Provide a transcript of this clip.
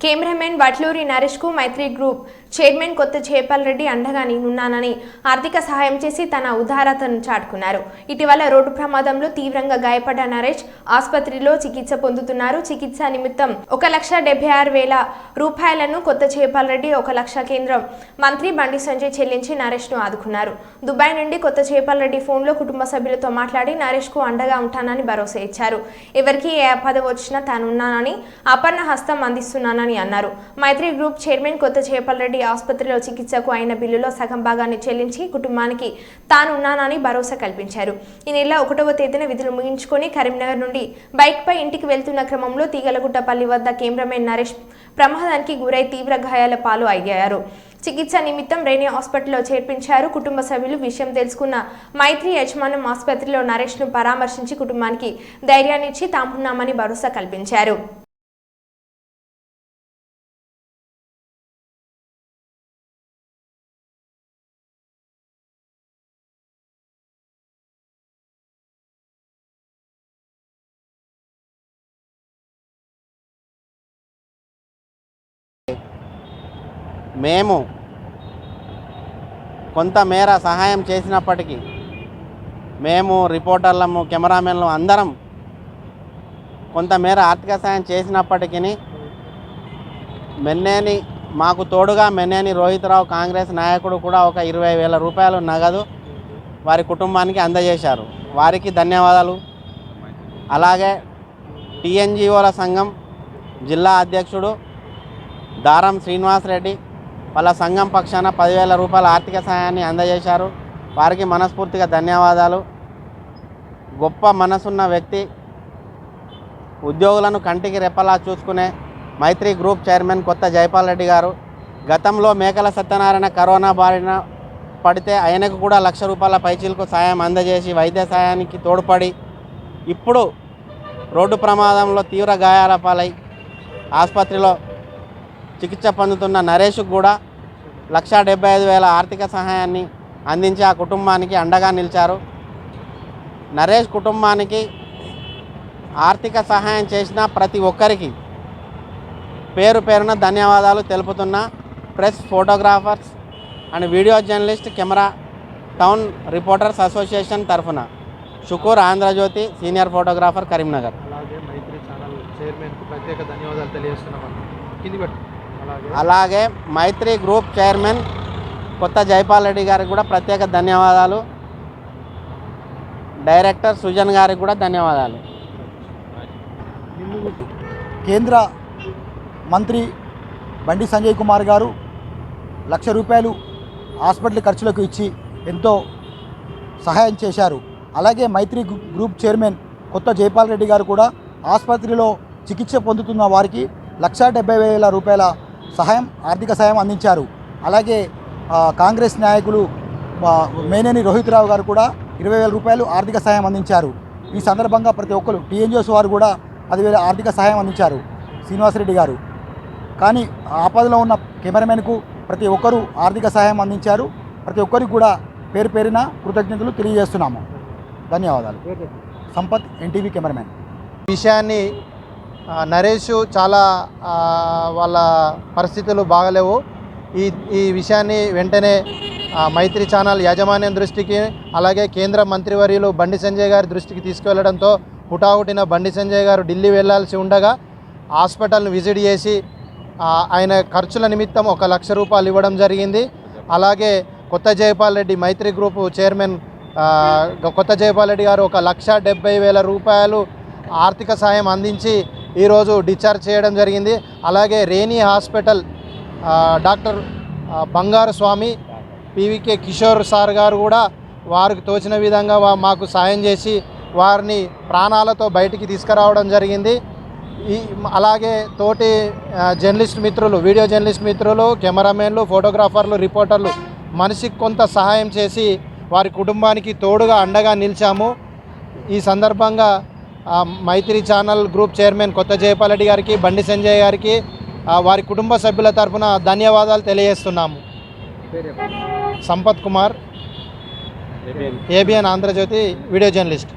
Cameraman Vatluri నరేష్కు Maitri group chairman Kotha చేపల్ రెడ్డి అండగా నేనున్నానని ఆర్థిక సహాయం చేసి తన ఉదారతను చాటుకున్నారు. ఇటీవల రోడ్డు ప్రమాదంలో తీవ్రంగా గాయపడ్డ నరేష్ ఆసుపత్రిలో చికిత్స పొందుతున్నారు. చికిత్స నిమిత్తం ఒక లక్ష డెబ్బై ఆరు వేల రూపాయలను కొత్త చేపల్ రెడ్డి ఒక లక్ష కేంద్రం మంత్రి బండి సంజయ్ చెల్లించి నరేష్ను ఆదుకున్నారు. దుబాయ్ నుండి కొత్త చేపల్ రెడ్డి ఫోన్లో కుటుంబ సభ్యులతో మాట్లాడి నరేష్కు అండగా ఉంటానని భరోసా ఇచ్చారు. ఎవరికి ఏ ఆపద వచ్చినా తానున్నానని అపర్ణ హస్తం అందిస్తున్నానని అన్నారు. మైత్రి గ్రూప్ చైర్మన్ కొత్త చేపల్ రెడ్డి ఆసుపత్రిలో చికిత్సకు అయిన బిల్లులో సగం భాగాన్ని చెల్లించి కుటుంబానికి తానున్నానని భరోసా కల్పించారు. ఈ నెల ఒకటవ తేదీన విధులు ముగించుకొని కరీంనగర్ నుండి బైక్పై ఇంటికి వెళ్తున్న క్రమంలో తీగలగుట్టపల్లి వద్ద కెమెరామెన్ నరేష్ ప్రమాదానికి గురై తీవ్ర గాయాల పాలు అయ్యారు. చికిత్స నిమిత్తం రేణి హాస్పిటల్లో చేర్పించారు. కుటుంబ సభ్యులు విషయం తెలుసుకున్న మైత్రి యజమానం ఆసుపత్రిలో నరేష్ను పరామర్శించి కుటుంబానికి ధైర్యాన్నిచ్చి తామున్నామని భరోసా కల్పించారు. మేము కొంతమేర సహాయం చేసినప్పటికీ మేము రిపోర్టర్లము కెమెరామెన్లు అందరం కొంతమేర ఆర్థిక సహాయం చేసినప్పటికీ మెన్నేని మాకు తోడుగా మెన్నేని రోహిత్రావు కాంగ్రెస్ నాయకుడు కూడా ఒక ఇరవై వేల రూపాయలు నగదు వారి కుటుంబానికి అందజేశారు. వారికి ధన్యవాదాలు. అలాగే టీఎన్జిఓల సంఘం జిల్లా అధ్యక్షుడు దారం శ్రీనివాసరెడ్డి వాళ్ళ సంఘం పక్షాన పదివేల రూపాయల ఆర్థిక సహాయాన్ని అందజేశారు. వారికి మనస్ఫూర్తిగా ధన్యవాదాలు. గొప్ప మనసున్న వ్యక్తి ఉద్యోగులను కంటికి రెప్పలా చూసుకునే మైత్రి గ్రూప్ చైర్మన్ కొత్త జైపాల్ రెడ్డి గారు గతంలో మేకల సత్యనారాయణ కరోనా బారిన పడితే ఆయనకు కూడా లక్ష రూపాయల పైచీలకు సాయం అందజేసి వైద్య సాయానికి తోడ్పడి ఇప్పుడు రోడ్డు ప్రమాదంలో తీవ్ర గాయాల పాలై ఆసుపత్రిలో చికిత్స పొందుతున్న నరేష్కు కూడా లక్షా డెబ్బై ఐదు వేల ఆర్థిక సహాయాన్ని అందించి ఆ కుటుంబానికి అండగా నిలిచారు. నరేష్ కుటుంబానికి ఆర్థిక సహాయం చేసిన ప్రతి ఒక్కరికి పేరు పేరున ధన్యవాదాలు తెలుపుతున్న. Press photographers and video journalist camera town reporters association తరఫున షుకూర్ ఆంధ్రజ్యోతి సీనియర్ ఫోటోగ్రాఫర్ కరీంనగర్. అలాగే మైత్రి ఛానల్ చైర్మన్కి ప్రత్యేక ధన్యవాదాలు తెలియజేస్తున్నాం కింది పెట్టు. అలాగే. మైత్రి గ్రూప్ చైర్మన్ కొత్త జైపాల్ రెడ్డి గారికి కూడా ప్రత్యేక ధన్యవాదాలు. డైరెక్టర్ సుజన్ గారికి కూడా ధన్యవాదాలు. కేంద్ర మంత్రి బండి సంజయ్ కుమార్ గారు లక్ష రూపాయలు హాస్పిటల్ ఖర్చులకు ఇచ్చి ఎంతో సహాయం చేశారు. అలాగే మైత్రి గ్రూ- గ్రూప్ చైర్మన్ కొత్త జైపాల్ రెడ్డి గారు కూడా ఆసుపత్రిలో చికిత్స పొందుతున్న వారికి లక్షా డెబ్బై వేల రూపాయల సహాయం ఆర్థిక సహాయం అందించారు. అలాగే కాంగ్రెస్ నాయకులు మేనేని రోహిత్ రావు గారు కూడా ఇరవై వేల రూపాయలు ఆర్థిక సహాయం అందించారు. ఈ సందర్భంగా ప్రతి ఒక్కరు టీఎన్జిఓస్ వారు కూడా పదివేల ఆర్థిక సహాయం అందించారు శ్రీనివాసరెడ్డి గారు. కానీ ఆపదలో ఉన్న కెమెరామెన్కు ప్రతి ఒక్కరూ ఆర్థిక సహాయం అందించారు. ప్రతి ఒక్కరికి కూడా పేరు పేరున కృతజ్ఞతలు తెలియజేస్తున్నాము. ధన్యవాదాలు. Sampath NTV cameraman. విషయాన్ని నరేష్ చాలా వాళ్ళ పరిస్థితులు బాగలేవు. ఈ ఈ విషయాన్ని వెంటనే మైత్రి ఛానల్ యాజమాన్యం దృష్టికి అలాగే కేంద్ర మంత్రివర్యులు బండి సంజయ్ గారి దృష్టికి తీసుకువెళ్ళడంతో హుటాహుటిన బండి సంజయ్ గారు ఢిల్లీ వెళ్ళాల్సి ఉండగా హాస్పిటల్ను విజిట్ చేసి ఆయన ఖర్చుల నిమిత్తం ఒక లక్ష రూపాయలు ఇవ్వడం జరిగింది. అలాగే కొత్త జయపాల్ రెడ్డి మైత్రి గ్రూపు చైర్మన్ కొత్త జయపాల్ రెడ్డి గారు ఒక లక్ష డెబ్బై వేల రూపాయలు ఆర్థిక సాయం అందించి ఈరోజు డిశ్చార్జ్ చేయడం జరిగింది. అలాగే రేణి హాస్పిటల్ డాక్టర్ బంగారు స్వామి పివికే కిషోర్ సార్ గారు కూడా వారికి తోచిన విధంగా మాకు సాయం చేసి వారిని ప్రాణాలతో బయటికి తీసుకురావడం జరిగింది. ఈ అలాగే తోటి జర్నలిస్ట్ మిత్రులు వీడియో జర్నలిస్ట్ మిత్రులు కెమెరామెన్లు ఫోటోగ్రాఫర్లు రిపోర్టర్లు మనిషికి కొంత సహాయం చేసి వారి కుటుంబానికి తోడుగా అండగా నిలిచాము. ఈ సందర్భంగా మైత్రి channel group chairman Kotha Jaipal గారికి బండి సంజయ్ గారికి వారి కుటుంబ సభ్యుల తరపున ధన్యవాదాలు తెలియజేస్తున్నాము. Sampath Kumar ABN Andhrajyothi video journalist.